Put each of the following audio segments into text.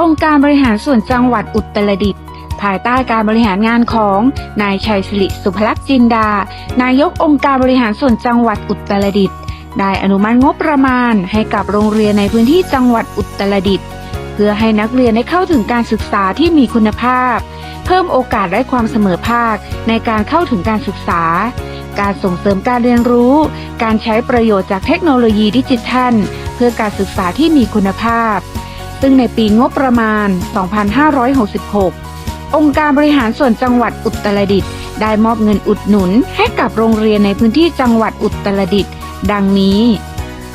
องค์การบริหารส่วนจังหวัดอุตรดิตถ์ภายใต้การบริหารงานของนายชัยศิริสุภลักษณ์จินดา นายกองค์การบริหารส่วนจังหวัดอุตรดิตถ์ได้อนุมัติงบประมาณให้กับโรงเรียนในพื้นที่จังหวัดอุตรดิตถ์เพื่อให้นักเรียนได้เข้าถึงการศึกษาที่มีคุณภาพ เพิ่มโอกาสและความเสมอภาคในการเข้าถึงการศึกษา การส่งเสริมการเรียนรู้ การใช้ประโยชน์จากเทคโนโลยีดิจิทัล เพื่อการศึกษาที่มีคุณภาพ ซึ่งในปีงบประมาณ 2566 องค์การบริหารส่วนจังหวัดอุตรดิตถ์ได้มอบเงินอุดหนุนให้กับโรงเรียนในพื้นที่จังหวัดอุตรดิตถ์ดังนี้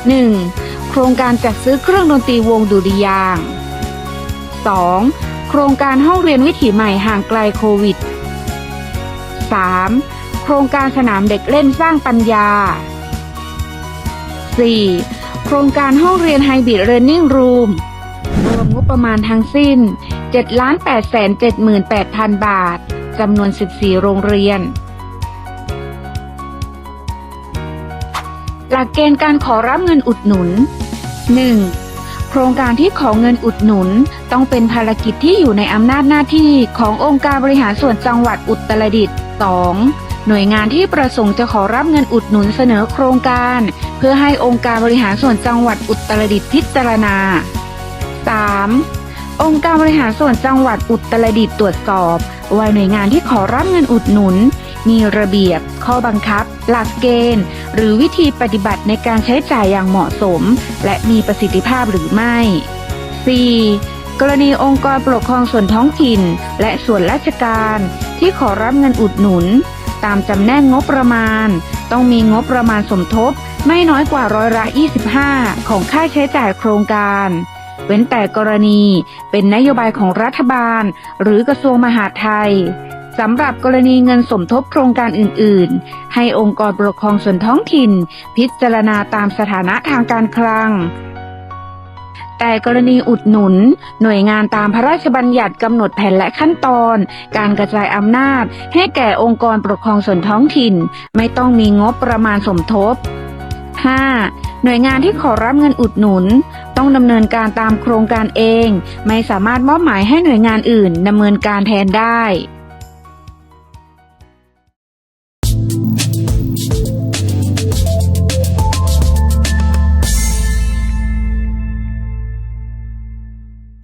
1. โครงการจัดซื้อเครื่องดนตรีวงดุริยาง 2. โครงการห้องเรียนวิถีใหม่ห่างไกลโควิด 3. โครงการสนามเด็กเล่นสร้างปัญญา 4. โครงการห้องเรียนไฮบริดเรนนิ่งรูม รวมงบประมาณทั้งสิ้น 7 8 7 8 0 0 0 บาท จำนวน 14 โรงเรียน หลักเกณฑ์การขอรับเงินอุดหนุน 1. โครงการที่ขอเงินอุดหนุนต้องเป็นภารกิจที่อยู่ในอำนาจหน้าที่ขององค์การบริหารส่วนจังหวัดอุตรดิตถ์ 2. หน่วยงานที่ประสงค์จะขอรับเงินอุดหนุนเสนอโครงการ เพื่อให้องค์การบริหารส่วนจังหวัดอุตรดิตถ์พิจารณา 3. องค์การบริหารส่วนจังหวัดอุตรดิตถ์ตรวจสอบว่าหน่วยงานที่ขอรับเงินอุดหนุน มีระเบียบ ข้อบังคับ หลักเกณฑ์ หรือวิธีปฏิบัติในการใช้จ่ายอย่างเหมาะสม และมีประสิทธิภาพหรือไม่ 4. กรณีองค์กรปกครองส่วนท้องถิ่น และส่วนราชการ ที่ขอรับเงินอุดหนุน ตามจำแนกงบประมาณ ต้องมีงบประมาณสมทบ ไม่น้อยกว่าร้อยละ 25 ของค่าใช้จ่ายโครงการ เว้นแต่กรณีเป็นนโยบายของรัฐบาล หรือกระทรวงมหาดไทยสำหรับกรณีเงินสมทบโครงการอื่น ๆ ให้องค์กรปกครองส่วนท้องถิ่น พิจารณาตามสถานะทางการคลัง แต่กรณีอุดหนุน หน่วยงานตามพระราชบัญญัติกำหนดแผนและขั้นตอน การกระจายอำนาจ ให้แก่องค์กรปกครองส่วนท้องถิ่น ไม่ต้องมีงบประมาณสมทบ 5. หน่วยงานที่ขอรับเงินอุดหนุน ต้องดำเนินการตามโครงการเอง ไม่สามารถมอบหมายให้หน่วยงานอื่นดำเนินการแทนได้